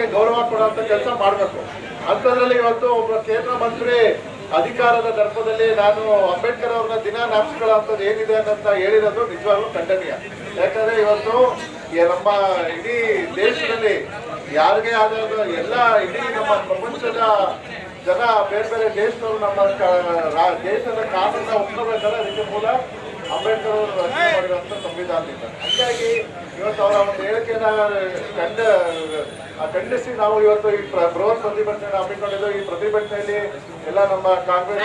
ಅವ್ರಿಗೆ ಗೌರವ ಕೊಡುವಂತ ಕೆಲಸ ಮಾಡಬೇಕು. ಅಂಥದ್ರಲ್ಲಿ ಇವತ್ತು ಒಬ್ಬ ಕೇಂದ್ರ ಮಂತ್ರಿ ಅಧಿಕಾರದ ದರ್ಪದಲ್ಲಿ ನಾನು ಅಂಬೇಡ್ಕರ್ ಅವ್ರನ್ನ ದಿನ ನಾಪಿಸ್ಕೊಳ್ಳೋಂಥದ್ದು ಏನಿದೆ ಅಂತ ಹೇಳಿರೋದು ನಿಜವಾಗ್ಲೂ ಖಂಡನೀಯ. ಯಾಕಂದ್ರೆ ಇವತ್ತು ನಮ್ಮ ಇಡೀ ದೇಶದಲ್ಲಿ ಯಾರಿಗೆ ಆದ ಎಲ್ಲ ಇಡೀ ನಮ್ಮ ಪ್ರಪಂಚದ ಜನ ಬೇರೆ ಬೇರೆ ದೇಶದವರು ನಮ್ಮ ದೇಶದ ಕಾನೂನ ಒಪ್ಕೋಬೇಕಾದ್ರೆ ಅದಕ್ಕೆ ಮೂಲ ಅಂಬೇಡ್ಕರ್ ಅವರು ರಚನೆ ಮಾಡಿರುವಂತ ಸಂವಿಧಾನದಿಂದ ಹಾಗಾಗಿ ಇವತ್ತು ಅವರ ಒಂದು ಹೇಳಿಕೆಯನ್ನ ಕಂಡ ಆ ಖಂಡಿಸಿ ನಾವು ಇವತ್ತು ಈ ಬೃಹತ್ ಪ್ರತಿಭಟನೆ ಹಮ್ಮಿಕೊಂಡಿದ್ದು. ಈ ಪ್ರತಿಭಟನೆಯಲ್ಲಿ ಎಲ್ಲ ನಮ್ಮ ಕಾಂಗ್ರೆಸ್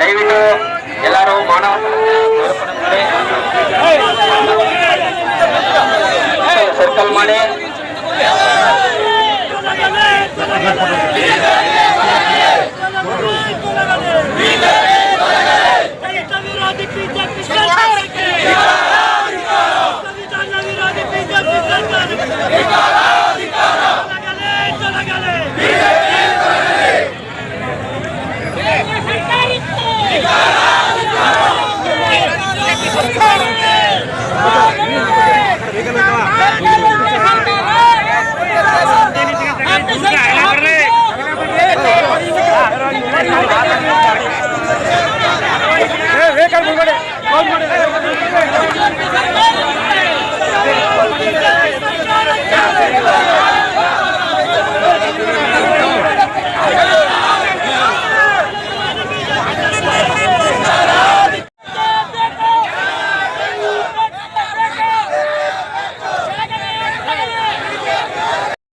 ದಯವಿಟ್ಟು ಎಲ್ಲರೂ ಮಾನವ ಸರ್ಕಲ್ ಮಾಡಿ. Gracias.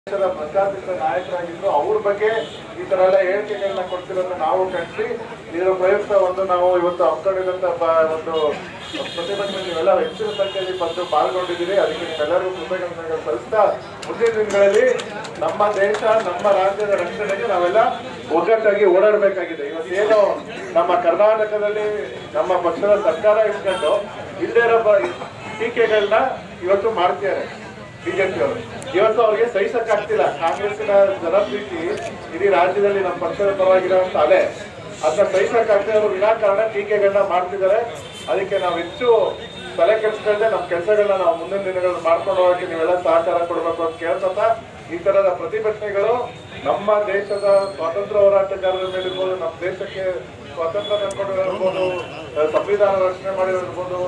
ದೇಶದ ಪ್ರಜಾಪಿತ ನಾಯಕರಾಗಿದ್ರು ಅವ್ರ ಬಗ್ಗೆ ಈ ತರ ಎಲ್ಲ ಹೇಳಿಕೆಗಳನ್ನ ಕೊಡ್ತಿರೋದನ್ನ ನಾವು ಕಂಡ್ರಿ ಇದರ ಪ್ರಯುಕ್ತ ಒಂದು ನಾವು ಇವತ್ತು ಹಮ್ಮಿಕೊಂಡಿದಂತ ಬ- ಒಂದು ಪ್ರತಿಭಟನೆ ನೀವೆಲ್ಲ ಹೆಚ್ಚಿನ ಸಂಖ್ಯೆಯಲ್ಲಿ ಬಂದು ಪಾಲ್ಗೊಂಡಿದ್ದೀರಿ. ಅದಕ್ಕೆ ನೀವೆಲ್ಲರಿಗೂ ಕೃತಜ್ಞತೆಗಳನ್ನು ಸಲ್ಲಿಸ್ತಾ ಮುಂದಿನ ದಿನಗಳಲ್ಲಿ ನಮ್ಮ ದೇಶ, ನಮ್ಮ ರಾಜ್ಯದ ರಕ್ಷಣೆಗೆ ನಾವೆಲ್ಲ ಒಗ್ಗಟ್ಟಾಗಿ ಓಡಾಡಬೇಕಾಗಿದೆ. ಇವತ್ತೇನು ನಮ್ಮ ಕರ್ನಾಟಕದಲ್ಲಿ ನಮ್ಮ ಪಕ್ಷದ ಸರ್ಕಾರ ಇಟ್ಕೊಂಡು ಇಲ್ಲದೇ ಇರೋ ಟೀಕೆಗಳನ್ನ ಇವತ್ತು ಮಾಡ್ತಿದ್ದಾರೆ ಬಿಜೆಪಿಯವರು. ಇವತ್ತು ಅವ್ರಿಗೆ ಸಹಿಸಕ್ಕಾಗ್ತಿಲ್ಲ. ಕಾಂಗ್ರೆಸ್ನ ಜನಪ್ರೀತಿ ಇಡೀ ರಾಜ್ಯದಲ್ಲಿ ನಮ್ಮ ಪಕ್ಷದ ಪರವಾಗಿರುವಂತ ಅಲೆ. ಅದನ್ನ ಸಹಿಸಕ್ ಆಗ್ತದೆ ಅವರು ವಿನಾಕಾರಣ ಟೀಕೆಗಳನ್ನ ಮಾಡ್ತಿದ್ದಾರೆ. ಅದಕ್ಕೆ ನಾವು ಹೆಚ್ಚು ತಲೆ ಕೆಡಿಸ್ಕೊಳ್ಳದೆ ನಮ್ಮ ಕೆಲಸಗಳನ್ನ ನಾವು ಮುಂದಿನ ದಿನಗಳಲ್ಲಿ ಮಾಡ್ಕೊಂಡು ಹೋಗಕ್ಕೆ ನೀವೆಲ್ಲ ಸಹಕಾರ ಕೊಡಬೇಕು ಅಂತ ಕೇಳ್ತಾ ಈ ತರದ ಪ್ರತಿಭಟನೆಗಳು ನಮ್ಮ ದೇಶದ ಸ್ವಾತಂತ್ರ್ಯ ಹೋರಾಟಗಾರರ ಮೇಲಿರ್ಬೋದು ನಮ್ಮ ದೇಶಕ್ಕೆ ಸ್ವಾತಂತ್ರ್ಯ ತಂದ್ಕೊಂಡಿರ್ಬೋದು ಸಂವಿಧಾನ ರಚನೆ ಮಾಡಿರ್ಬೋದು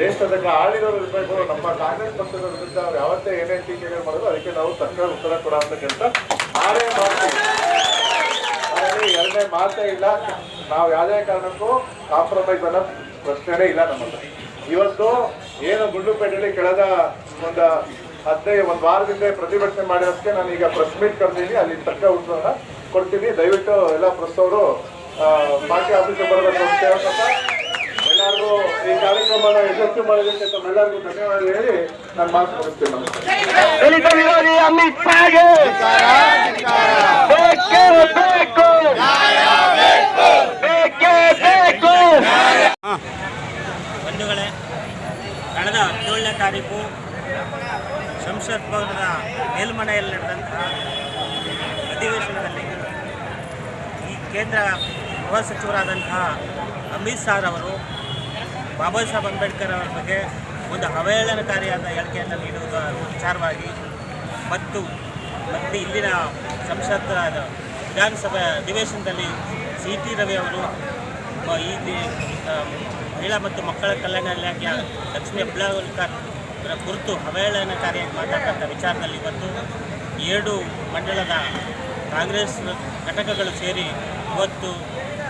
ದೇಶದ ಆಳಿರೋರು ಇರಬೇಕು, ನಮ್ಮ ಕಾಂಗ್ರೆಸ್ ಪಕ್ಷದ ವಿರುದ್ಧ ಯಾವತ್ತೇ ಏನೇ ಟೀಕೆಗಳು ಮಾಡೋದು ಅದಕ್ಕೆ ನಾವು ತಕ್ಕ ಉತ್ತರ ಕೊಡುವಂತ ಕೆಲಸ ಮಾಡೇ ಮಾಡ್ತೀವಿ. ಎರಡನೇ ಮಾತೇ ಇಲ್ಲ. ನಾವು ಯಾವುದೇ ಕಾರಣಕ್ಕೂ ಕಾಂಪ್ರಮೈಸ್ ಅನ್ನೋ ಪ್ರಶ್ನೆನೇ ಇಲ್ಲ ನಮ್ಮ ಇವತ್ತು ಏನು ಗುಂಡ್ಲುಪೇಟೆಯಲ್ಲಿ ಕಳೆದ ಒಂದು ಹದಿನೈದು, ಒಂದು ವಾರದಿಂದ ಪ್ರತಿಭಟನೆ ಮಾಡಿರೋದಕ್ಕೆ ನಾನು ಈಗ ಪ್ರೆಸ್ ಮೀಟ್ ಕರೆದಿದ್ದೀನಿ. ಅಲ್ಲಿ ತಕ್ಕ ಉತ್ತರನ ಕೊಡ್ತೀನಿ. ದಯವಿಟ್ಟು ಎಲ್ಲ ಪ್ರೆಸ್ ಅವರು ಪಾರ್ಟಿ ಆಫೀಸಿಗೆ ಬರಬೇಕು ಅಂತ ಎಲ್ಲರಿಗೂ ಈ ಕಾರ್ಯಕ್ರಮನ ಯಶಸ್ವಿ ಮಾಡಿದಕ್ಕೆ ತಮ್ಮೆಲ್ಲರಿಗೂ ಧನ್ಯವಾದ ಹೇಳಿ ನಾನು ಮಾತು ವಿರೋಧಿ ಅಮಿತ್ ಶಾಗೆ! ಬೇಕೇ ಬೇಕು! ಬೇಕೇ ಬಂಧುಗಳೇ ಕಳೆದ ಹದಿನೇಳನೇ ತಾರೀಕು ಸಂಸತ್ ಭವನದ ಮೇಲ್ಮನೆಯಲ್ಲಿ ನಡೆದಂತಹ ಅಧಿವೇಶನದಲ್ಲಿ ಈ ಕೇಂದ್ರ ಗೃಹ ಸಚಿವರಾದಂತಹ ಅಮಿತ್ ಶಾ ಅವರು ಬಾಬಾ ಸಾಹೇಬ್ ಅಂಬೇಡ್ಕರ್ ಅವರ ಬಗ್ಗೆ ಒಂದು ಅವಹೇಳನಕಾರಿಯಾದ ಹೇಳಿಕೆಯನ್ನು ನೀಡುವುದು ವಿಚಾರವಾಗಿ ಮತ್ತು ಮತ್ತು ಇಲ್ಲಿನ ಸಂಸತ್ ವಿಧಾನಸಭೆ ಅಧಿವೇಶನದಲ್ಲಿ ಸಿ ಟಿ ರವಿ ಅವರು ಈ ಮಹಿಳಾ ಮತ್ತು ಮಕ್ಕಳ ಕಲ್ಯಾಣ ಇಲಾಖೆಯ ಲಕ್ಷ್ಮೀ ಅಬ್ಲಾವಲ್ಕರ್ ಅವರ ಕುರಿತು ಅವಹೇಳನಕಾರಿಯಾಗಿ ಮಾತಾಡ್ತಕ್ಕಂಥ ವಿಚಾರದಲ್ಲಿ ಇವತ್ತು ಎರಡು ಮಂಡಲದ ಕಾಂಗ್ರೆಸ್ ಘಟಕಗಳು ಸೇರಿ ಇವತ್ತು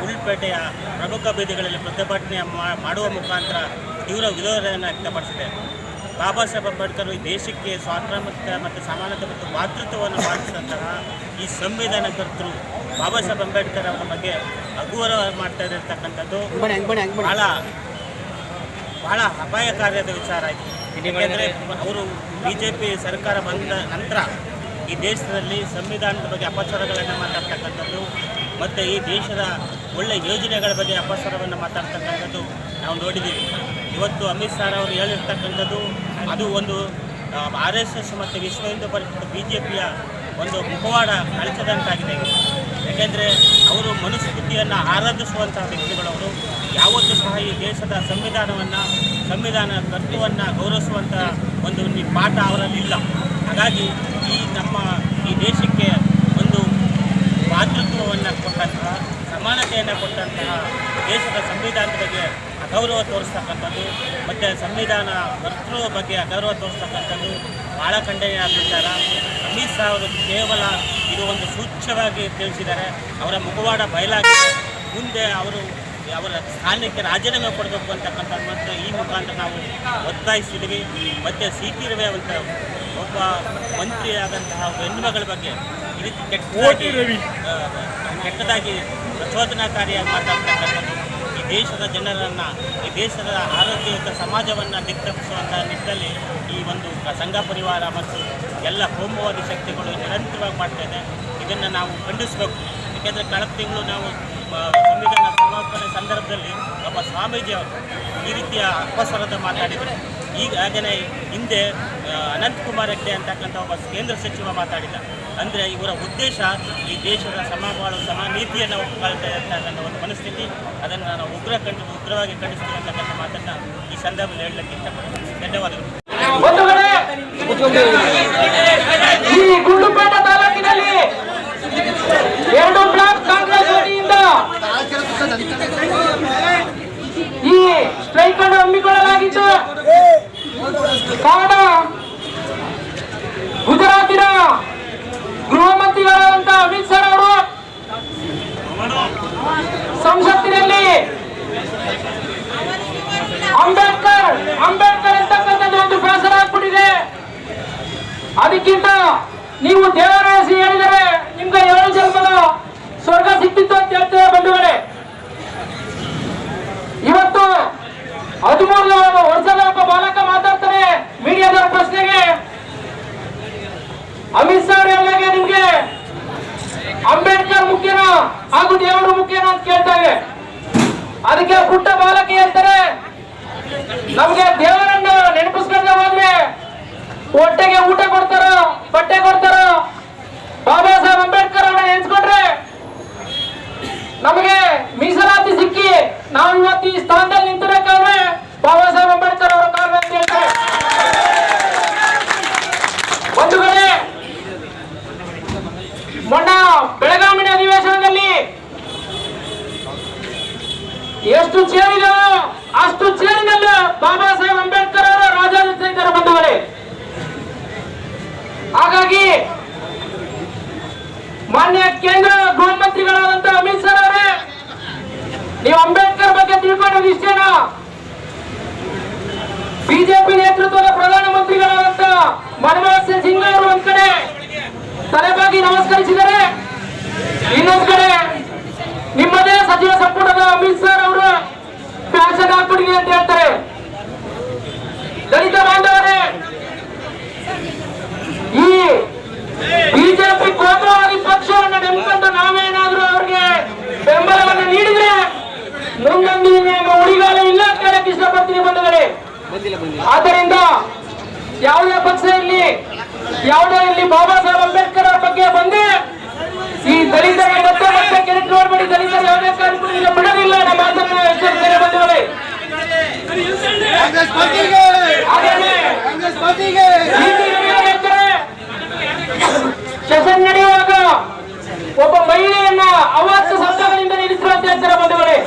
ಉಳ್ಪೇಟೆಯ ಪ್ರಮುಖ ಬೀದಿಗಳಲ್ಲಿ ಪ್ರತಿಭಟನೆ ಮಾ- ಮಾಡುವ ಮುಖಾಂತರ ತೀವ್ರ ವಿರೋಧವನ್ನು ವ್ಯಕ್ತಪಡಿಸಿದೆ. ಬಾಬಾ ಸಾಹೇಬ್ ಅಂಬೇಡ್ಕರ್ ಈ ದೇಶಕ್ಕೆ ಸ್ವಾತಂತ್ರ್ಯ ಮತ್ತು ಸಮಾನತೆ ಮತ್ತು ಮಾತೃತ್ವವನ್ನು ಮಾಡಿಸಿದಂತಹ ಈ ಸಂವಿಧಾನ ಕರ್ತರು ಬಾಬಾ ಸಾಹೇಬ್ ಅಂಬೇಡ್ಕರ್ ಅವರ ಬಗ್ಗೆ ಅಗೌರವ ಮಾಡ್ತಾ ಇರತಕ್ಕಂಥದ್ದು ಬಹಳ ಬಹಳ ಅಪಾಯಕಾರಿಯಾದ ವಿಚಾರ ಆಯಿತು ಯಾಕೆಂದರೆ ಅವರು ಬಿ ಜೆ ಪಿ ಸರ್ಕಾರ ಬಂದ ನಂತರ ಈ ದೇಶದಲ್ಲಿ ಸಂವಿಧಾನದ ಬಗ್ಗೆ ಅಪಸ್ವರಗಳನ್ನು ಮಾತಾಡ್ತಕ್ಕಂಥದ್ದು, ಮತ್ತು ಈ ದೇಶದ ಒಳ್ಳೆ ಯೋಜನೆಗಳ ಬಗ್ಗೆ ಅಪಸ್ವರವನ್ನು ಮಾತಾಡ್ತಕ್ಕಂಥದ್ದು ನಾವು ನೋಡಿದ್ದೀವಿ. ಇವತ್ತು ಅಮಿತ್ ಶಾ ಅವರು ಹೇಳಿರ್ತಕ್ಕಂಥದ್ದು, ಅದು ಒಂದು ಆರ್ ಎಸ್ ಎಸ್ ಮತ್ತು ವಿಶ್ವ ಹಿಂದೂ ಪರಿಷತ್ ಬಿ ಜೆ ಪಿಯ ಒಂದು ಮುಖವಾಡ ಅಳಿಸದಂತಾಗಿದೆ ಯಾಕೆಂದರೆ ಅವರು ಮನುಸ್ಮೃತಿಯನ್ನು ಆರಾಧಿಸುವಂತಹ ವ್ಯಕ್ತಿಗಳವರು, ಯಾವತ್ತೂ ಸಹ ಈ ದೇಶದ ಸಂವಿಧಾನವನ್ನು, ಸಂವಿಧಾನ ತತ್ವವನ್ನು ಗೌರವಿಸುವಂಥ ಒಂದು ಪಾಠ ಅವರಲ್ಲಿ ಇಲ್ಲ. ಹಾಗಾಗಿ ನಮ್ಮ ಈ ದೇಶಕ್ಕೆ ಒಂದು ಮಾತೃತ್ವವನ್ನು ಕೊಟ್ಟಂತಹ ಸಮಾನತೆಯನ್ನು ಕೊಟ್ಟಂತಹ ದೇಶದ ಸಂವಿಧಾನದ ಬಗ್ಗೆ ಅಗೌರವ ತೋರಿಸ್ತಕ್ಕಂಥದ್ದು, ಮತ್ತು ಸಂವಿಧಾನ ಕರ್ತೃ ಬಗ್ಗೆ ಅಗೌರವ ತೋರಿಸ್ತಕ್ಕಂಥದ್ದು ಭಾಳ ಖಂಡನೀಯ ವಿಚಾರ. ಅಮಿತ್ ಶಾ ಅವರು ಕೇವಲ ಇದು ಒಂದು ಸೂಚ್ಯವಾಗಿ ತಿಳಿಸಿದ್ದಾರೆ ಅವರ ಮುಖವಾಡ ಬಯಲಾಗಿದೆ ಮುಂದೆ ಅವರು ಅವರ ಸ್ಥಾನಕ್ಕೆ ರಾಜೀನಾಮೆ ಕೊಡಬೇಕು ಅಂತಕ್ಕಂಥದ್ದು ಮತ್ತು ಈ ಮುಖಾಂತರ ನಾವು ಒತ್ತಾಯಿಸಿದ್ವಿ ಮತ್ತು ಸಿ ಟಿ ರವಿ ಅಂತ ಒಬ್ಬ ಮಂತ್ರಿಯಾದಂತಹ ಹೆಣ್ಣುಮಗಳ ಬಗ್ಗೆ ಈ ರೀತಿ ಕೆಟ್ಟದಾಗಿ ಕೆಟ್ಟದಾಗಿ ಪ್ರಚೋದನಾಕಾರಿಯಾಗಿ ಮಾತಾಡ್ತಕ್ಕಂಥದ್ದು ಈ ದೇಶದ ಜನರನ್ನು ಈ ದೇಶದ ಆರೋಗ್ಯಯುತ ಸಮಾಜವನ್ನು ದಿಕ್ತಪ್ಪಿಸುವಂಥ ನಿಟ್ಟಿನಲ್ಲಿ ಈ ಒಂದು ಸಂಘ ಪರಿವಾರ ಮತ್ತು ಎಲ್ಲ ಕೋಮುವಾದಿ ಶಕ್ತಿಗಳು ನಿರಂತರವಾಗಿ ಮಾಡ್ತಾ ಇದೆ. ಇದನ್ನು ನಾವು ಖಂಡಿಸಬೇಕು. ಏಕೆಂದರೆ ಕಳೆದ ತಿಂಗಳು ನಾವು ಸಂವಿಧಾನ ಸಮರ್ಪಣೆ ಸಂದರ್ಭದಲ್ಲಿ ಒಬ್ಬ ಸ್ವಾಮೀಜಿ ಅವರು ಈ ರೀತಿಯ ಅಪಸ್ವರದ ಮಾತಾಡಿದರು. ಈಗ ಹಾಗೆಯೇ ಹಿಂದೆ ಅನಂತಕುಮಾರ್ ಹೆಗ್ಡೆ ಅಂತಕ್ಕಂಥ ಒಬ್ಬ ಕೇಂದ್ರ ಸಚಿವ ಮಾತಾಡಿದ ಅಂದರೆ ಇವರ ಉದ್ದೇಶ ಈ ದೇಶದ ಸಮಬಾಳು ಸಮ ನೀತಿಯನ್ನು ಒಪ್ಪಿಕೊಳ್ತಾ ಇರ್ತಕ್ಕಂಥ ಒಂದು ಮನಸ್ಥಿತಿ. ಅದನ್ನು ನಾನು ಉಗ್ರ ಕಂಡು, ಉಗ್ರವಾಗಿ ಖಂಡಿಸ್ತೀನಿ ಅಂತಕ್ಕಂಥ ಮಾತನ್ನು ಈ ಸಂದರ್ಭದಲ್ಲಿ ಹೇಳಲಿಕ್ಕೆ ಇಷ್ಟಪಡ್ತೀನಿ. ಧನ್ಯವಾದಗಳು ಬಂಧುಗಳೇ ಈ ಗುಂಡ್ಲುಪೇಟೆ ತಾಲೂಕಿನಲ್ಲಿ ಎರಡು ಬ್ಲಾಕ್ ಕಾಂಗ್ರೆಸ್ ವತಿಯಿಂದ ಈ ಸ್ಟ್ರೈಕ್ ಅನ್ನು ಹಮ್ಮಿಕೊಳ್ಳಲಾಗಿತ್ತು ಕಾರಣ ಗುಜರಾತಿನ ಗೃಹ ಮಂತ್ರಿಗಳಾದಂತಹ ಅಮಿತ್ ಶಾ ಅವರು ಸಂಸತ್ತಿನಲ್ಲಿ ಅಂಬೇಡ್ಕರ್ ಅಂಬೇಡ್ಕರ್ ಅಂತಕ್ಕಂಥದ್ದು ಒಂದು ಬೇಸರ ಆಗ್ಬಿಟ್ಟಿದೆ. ಅದಕ್ಕಿಂತ ನೀವು ದೇವರ ಹೆಸರು ಹೇಳಿದರೆ ನಿಮ್ಗೆ ಏಳು ಜನ್ಮದ ಸ್ವರ್ಗ ಸಿಕ್ತಿತ್ತು ಅಂತ ಹೇಳ್ತೇವೆ ಬಂಧುಗಳೇ. ಇವತ್ತು ಹದಿಮೂರು ವರ್ಷದ ಒಬ್ಬ ಬಾಲಕ ಮಾತಾಡ್ತಾನೆ. ಮೀಡಿಯಾದವರ ಪ್ರಶ್ನೆಗೆ ಅಮಿತ್ ಶಾ ಅವ್ರು ಹೇಳಿದಾಗೆ ನಿಮ್ಗೆ? ಅಂಬೇಡ್ಕರ್ ಮುಖ್ಯನ? ಹಾಗೂ ದೇವರು ಮುಖ್ಯನ ಅಂತ ಕೇಳ್ತಾರೆ. ಅದಕ್ಕೆ ಪುಟ್ಟ ಬಾಲಕಿ ಹೇಳ್ತಾರೆ, ನಮ್ಗೆ ದೇವರನ್ನ ನೆನಪಿಸ್ಕೊಂಡ ಹೋದ್ರೆ ಹೊಟ್ಟೆಗೆ ಊಟ ಕೊಡ್ತಾರ, ಬಟ್ಟೆ ಕೊಡ್ತಾರ. ಬಾಬಾ ಸಾಹೇಬ್ ಅಂಬೇಡ್ಕರ್ ಅವ್ರನ್ನ ನೆನ್ಸ್ಕೊಂಡ್ರೆ ನಮಗೆ ಮೀಸಲಾತಿ ಸಿಕ್ಕಿ ನಾವು ಇವತ್ತು ಈ ಸ್ಥಾನದಲ್ಲಿ ನಿಂತಿರಬೇಕಾದ್ರೆ ಬಾಬಾ ಸಾಹೇಬ್ ಅಂಬೇಡ್ಕರ್ ಅವರ ಕಾರಣ ಅಂತ ಹೇಳ್ತಾರೆ ಬಂಧುಗಳೇ ಮೊನ್ನ ಬೆಳಗಾವಿನ ಅಧಿವೇಶನದಲ್ಲಿ ಎಷ್ಟು ಚೇರಿದವೋ ಅಷ್ಟು ಚೇರಿನಲ್ಲಿ ಬಾಬಾ ಸಾಹೇಬ್ ಅಂಬೇಡ್ಕರ್ ಅವರ ರಾಜಾಧಿತ ಇದ್ದಾರೆ ಬಂಧುಗಳೇ ಹಾಗಾಗಿ ಮಾನ್ಯ ಕೇಂದ್ರ ಗೃಹ ಮಂತ್ರಿಗಳಾದಂತಹ ಅಮಿತ್ ಶಾ ಅವರೇ ನೀವು ಅಂಬೇಡ್ಕರ್ ಬಗ್ಗೆ ತಿಳ್ಕೊಳ್ಳೋದು ಇಷ್ಟೇನಾ ಬಿಜೆಪಿ ನೇತೃತ್ವದ ಪ್ರಧಾನಮಂತ್ರಿಗಳಾದಂತ ಮನಮೋಹನ್ ಸಿಂಗ್ ಅವರು ಒಂದ್ ಕಡೆ ತಲೆಬಾಗಿ ನಮಸ್ಕರಿಸಿದರೆ ಇನ್ನೊಂದ್ ಕಡೆ ನಿಮ್ಮದೇ ಸಚಿವ ಸಂಪುಟದ ಅಮಿತ್ ಶಾ ಅವರು ಫ್ಯಾಷನ್ ಹಾಕ್ಬಿಡಿ ಅಂತ ಹೇಳ್ತಾರೆ ದಲಿತ ಬಾಂಧವರೇ ಈ ಬಿಜೆಪಿ ಕೋಮುವಾದಿ ಪಕ್ಷವನ್ನು ನಂಬಿಕೊಂಡು ನಾವೇನಾದ್ರೂ ಅವ್ರಿಗೆ ಬೆಂಬಲವನ್ನು ನೀಡಿದ್ರೆ ಮುಂದೊಂದು ದಿನ ಉಳಿಗಾಲ ಇಲ್ಲ ಅಂತ ಹೇಳಕ್ ಇಷ್ಟಪಡ್ತೀನಿ ಬಂಧುಗಳೇ ಆದ್ದರಿಂದ ಯಾವುದೇ ಪಕ್ಷ ಇರಲಿ ಯಾವುದೇ ಇರಲಿ ಬಾಬಾ ಸಾಹೇಬ್ ಅಂಬೇಡ್ಕರ್ ಅವ್ರ ಬಗ್ಗೆ ಬಂದು ಈ ದಲಿತರಿಗೆ ಮತ್ತೆ ಮತ್ತೆ ಕೆರೆಟ್ ನೋಡ್ಬೇಡಿ ದಲಿತರು ಯಾವುದೇ ಕಾರಣಕ್ಕೂ ಬಿಡೋದಿಲ್ಲ ನಮ್ಮ ಮಾತನ್ನು ಹೇಳ್ತಾರೆ ಸೆಷನ್ ನಡೆಯುವಾಗ ಒಬ್ಬ ಮಹಿಳೆಯನ್ನ ಅವಾಚ್ಯ ಶಬ್ದಗಳಿಂದ ನಿಲ್ಲಿಸುವ ಅಂತ ಹೇಳ್ತಾರೆ ಬಂಧುಗಳೇ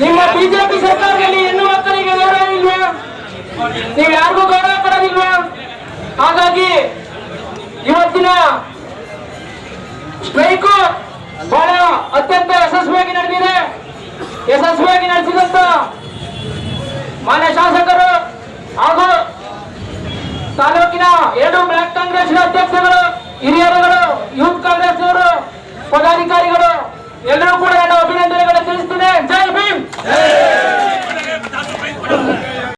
ನಿಮ್ಮ ಬಿಜೆಪಿ ನೀವು ಯಾರಿಗೂ ಗೌರವ ಕೊಡೋದಿಲ್ಲ ಹಾಗಾಗಿ ಇವತ್ತಿನ ಸ್ಟ್ರೈಕು ಬಹಳ ಅತ್ಯಂತ ಯಶಸ್ವಿಯಾಗಿ ನಡೆದಿದೆ. ಯಶಸ್ವಿಯಾಗಿ ನಡೆಸಿದಂತ ಮಾನ್ಯ ಶಾಸಕರು ಹಾಗೂ ತಾಲೂಕಿನ ಎರಡು ಬ್ಲಾಕ್ ಕಾಂಗ್ರೆಸ್ ಅಧ್ಯಕ್ಷರು ಹಿರಿಯರುಗಳು, ಯೂತ್ ಕಾಂಗ್ರೆಸ್ ಅವರು ಪದಾಧಿಕಾರಿಗಳು, ಎಲ್ಲರೂ ಕೂಡ ನನ್ನ ಅಭಿನಂದನೆಗಳನ್ನು ತಿಳಿಸ್ತಿದೆ ಜೈ ಭೀಮ್!